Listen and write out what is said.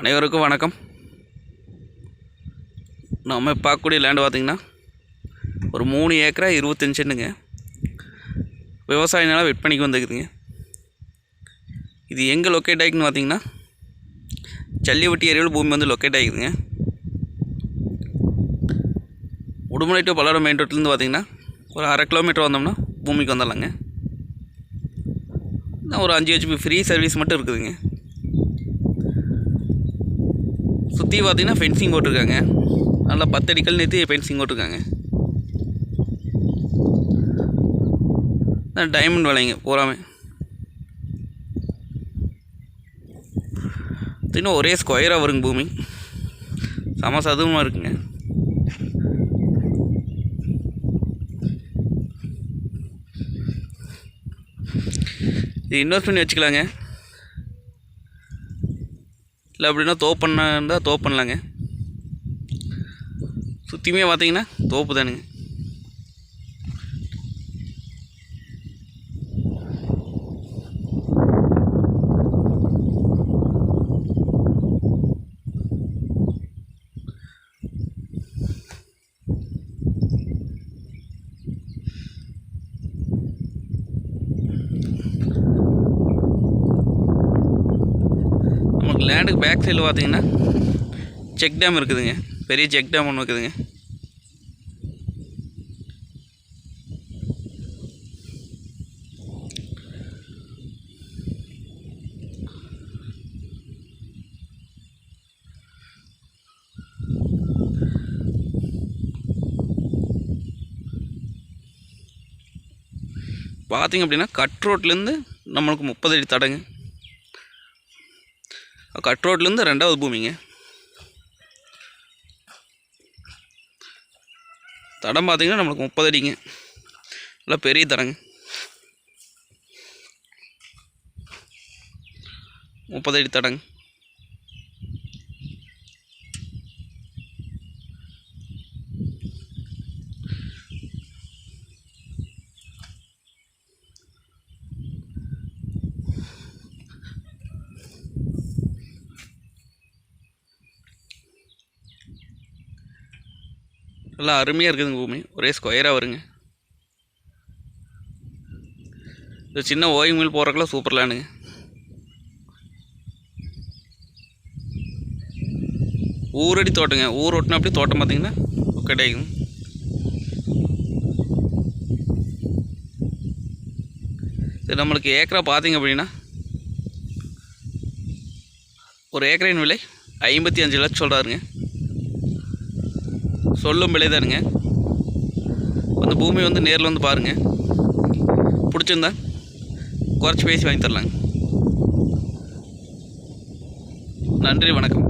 அனைவருக்கும் வணக்கம். நம்ம பார்க்கக்கூடிய லேண்டு பார்த்திங்கன்னா ஒரு மூணு ஏக்கரா இருபத்தஞ்சு விவசாய நிலம் விற்பனைக்கு வந்துருக்குதுங்க. இது எங்கே லொக்கேட் ஆகிக்குன்னு பார்த்தீங்கன்னா ஜல்லிவட்டி ஏரியாவில் பூமி வந்து லொக்கேட் ஆகிக்குதுங்க உடுமலை டு பல்லடம் மெயின் ரோட்லேருந்து பார்த்திங்கன்னா ஒரு அரை கிலோமீட்டர் வந்தோம்னா பூமிக்கு வந்துடலாங்க. ஒரு அஞ்சு ஹெச்பி ஃப்ரீ சர்வீஸ் மட்டும் இருக்குதுங்க. சுற்றி பார்த்தீங்கன்னா ஃபென்சிங் போட்டிருக்காங்க. நல்லா பத்தடிக்கல் நேற்று ஃபென்சிங் போட்டிருக்காங்க. டைமண்ட் வலைங்க பூராமே. இன்னும் ஒரே ஸ்கொயராக வருங்க பூமி. சம சதுவமாக இருக்குங்க. இது இன்வெஸ்ட் பண்ணி வச்சுக்கலாங்க. இல்லை அப்படின்னா தோப்பண்ணா இருந்தால் தோப்பண்ணலாங்க. சுற்றியுமே பார்த்தீங்கன்னா தோப்பு தானுங்க லேண்டுக்கு பேக் சைடில் பார்த்தீங்கன்னா செக் டேம் இருக்குதுங்க. பெரிய செக் டேம் ஒன்று இருக்குதுங்க. பார்த்தீங்க அப்படின்னா கட் ரோட்லேருந்து நம்மளுக்கு முப்பது அடி தடங்க. கட் ரோட்லேருந்து ரெண்டாவது பூமிங்க. தடம் பார்த்தீங்கன்னா நம்மளுக்கு முப்பது அடிங்க. நல்லா பெரிய தடங்க. முப்பது அடி தடங்க. நல்லா அருமையாக இருக்குதுங்க பூமி. ஒரே ஸ்கொயராக வருங்க. இது சின்ன ஓய்வு மீல் போகிறக்கெல்லாம் சூப்பர் லேண்டுங்க ஊரடி தோட்டங்க. ஊர் ஒட்டினா அப்படி தோட்டம் பார்த்தீங்கன்னா கிடைக்கும் இது நம்மளுக்கு ஏக்கரா பார்த்தீங்க அப்படின்னா ஒரு ஏக்கரின் விலை ஐம்பத்தி அஞ்சு லட்சம் சொல்கிறாருங்க சொல்லும் விலை தானுங்க. அந்த பூமி வந்து நேரில் வந்து பாருங்கள் பிடிச்சிருந்தா குறைச்சி பேசி வாங்கி தரலாங்க. நன்றி வணக்கம்.